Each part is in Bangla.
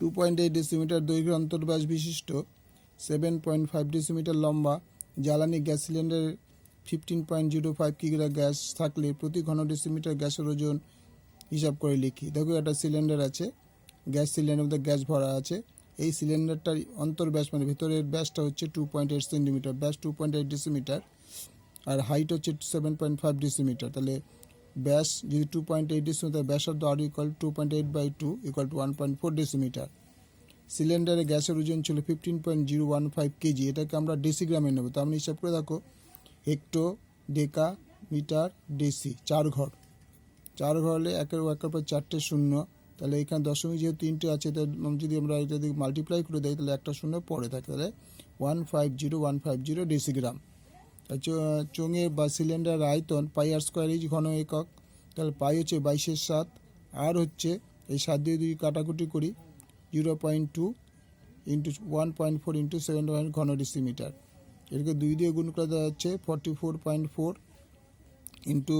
টু পয়েন্ট এইট ডেসিমিটার দৈর্ঘ্য অন্তর্বাস বিশিষ্ট সেভেন পয়েন্ট ফাইভ ডেসিমিটার লম্বা, জ্বালানি gas cylinder fifteen point zero five কিগ্রা gas থাকলে প্রতি ঘন ডেসিমিটার গ্যাসের ওজন হিসাব করে লিখি। দেখো একটা সিলিন্ডার আছে, গ্যাস সিলিন্ডার মধ্যে গ্যাস ভরা আছে, এই সিলিন্ডারটার অন্তর্ব্যাস মানে ভেতরের ব্যাসটা হচ্ছে টু পয়েন্ট এইট সেন্টিমিটার ব্যাস টু পয়েন্ট এইট ডেসিমিটার আর হাইট হচ্ছে সেভেন পয়েন্ট ফাইভ ডেসিমিটার তাহলে ব্যাস যদি টু পয়েন্ট এইট ডেসিমিটার ব্যাসার্ধ আর equal two point eight by two equal to one point four decimetre সিলিন্ডারে গ্যাসের ওজন ছিল fifteen point zero one five K G এটাকে আমরা ডেসিগ্রামে নেব। তো আপনি হিসাব করে দেখো হেক্টো ডেকা মিটার ডেসি চার ঘর। চার ঘর হলে একের একের পর চারটে শূন্য, তাহলে এখানে দশমিক যেহেতু তিনটে আছে তো যদি আমরা এটা যদি মাল্টিপ্লাই করে দেয় তাহলে একটা শূন্য পরে থাকে। তাহলে one five zero one five zero decigram চোঙে বা সিলিন্ডার আয়তন পাই আর স্কোয়ার ইজ ঘন একক। তাহলে পাই হচ্ছে বাইশের সাত, আর হচ্ছে এই সাত দিয়ে দুই কাটাকুটি করি zero point two into one point four into seven point ঘন ডেসিমিটার এটাকে দুই দিয়ে গুণ করে দেওয়া হচ্ছে forty four point four into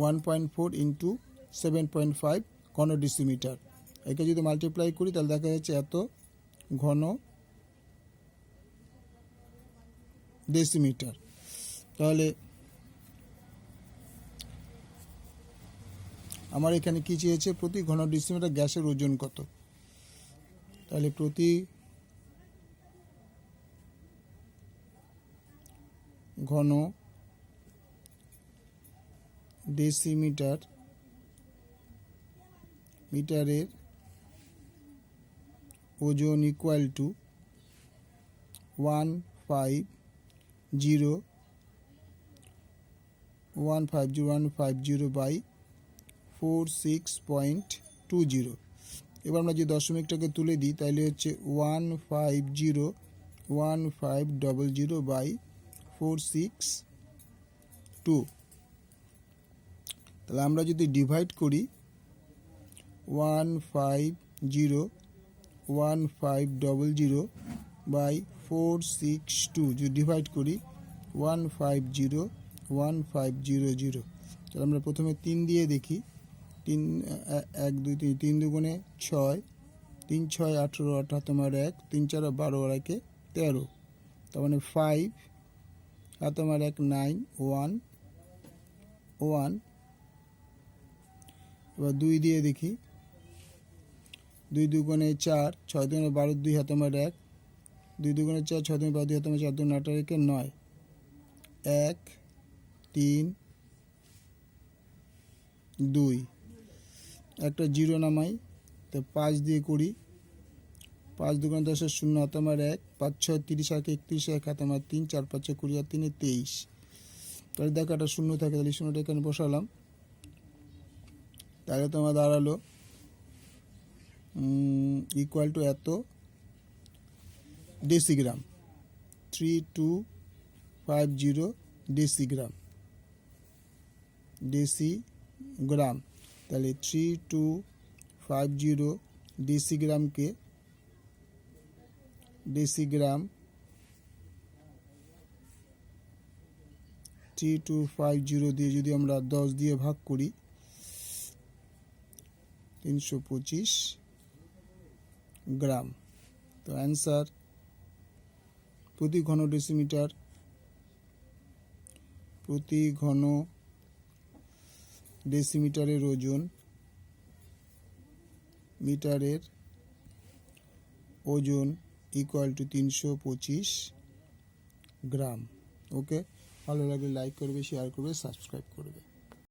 one point four into seven point five ঘন ডেসিমিটার একে যদি মাল্টিপ্লাই করি, তাহলে দেখা যাচ্ছে এত ঘন ডেসিমিটার তাহলে আমার এখানে কি চেয়েছে? প্রতি ঘন ডেসিমিটার গ্যাসের ওজন কত? তাহলে প্রতি ঘন ডেসিমিটার মিটারের ওজন equal to one five zero one five zero one five zero by four six point two zero. এবার আমরা যে দশমিকটাকে তুলে দিই তাহলে হচ্ছে one five zero one five double zero by four six two. তাহলে আমরা যদি ডিভাইড করি one five zero one five double zero by four six two যদি ডিভাইড করি one five zero one five zero zero তাহলে আমরা প্রথমে তিন দিয়ে দেখি। তিন এক, দুই, তিন তিন দুগুণে ছয়, তিন, ছয়, আঠেরো আঠারো তোমার এক, তিন, চার বারো, আর একে তেরো। তার মানে ফাইভ আর তোমার এক নাইন ওয়ান ওয়ান এবার দুই দিয়ে দেখি। দুই দুগুণে চার, ছয় দুগুণে বারো, দুই হাতে আমার এক দুই দুগুণে চার, ছয় দুগুণে বারো দুই, হাতে চার, দুগুণে আঠারো একে নয়। এক, তিন, দুই। একটা জিরো নামাই, তো পাঁচ দিয়ে করি পাঁচ দুগুণে দশের শূন্য, হাতে আমার এক। পাঁচ, ছয়, তিরিশ, এক, একত্রিশ, এক, হাতে আমার তিন, চার, পাঁচ পাঁচে কুড়ি, আর তিনে তেইশ। তাহলে দেখো একটা শূন্য থাকে, তাহলে শূন্যটা এখানে বসালাম। তাহলে তোমার দাঁড়াল ইকুয়াল টু এত। Decigram three two five zero decigram decigram তাহলে three two five zero ডেসিগ্রামকে decigram three two five zero দিয়ে যদি আমরা দশ দিয়ে ভাগ করি, তিনশো পঁচিশ গ্রাম। তো অ্যান্সার প্রতি ঘন ডেসিমিটার প্রতি ঘন ডেসিমিটারের ওজন মিটারের ওজন ইকুয়াল টু তিনশো পঁচিশ গ্রাম। ওকে ভালো লাগলে লাইক করবে শেয়ার করবে সাবস্ক্রাইব করবে।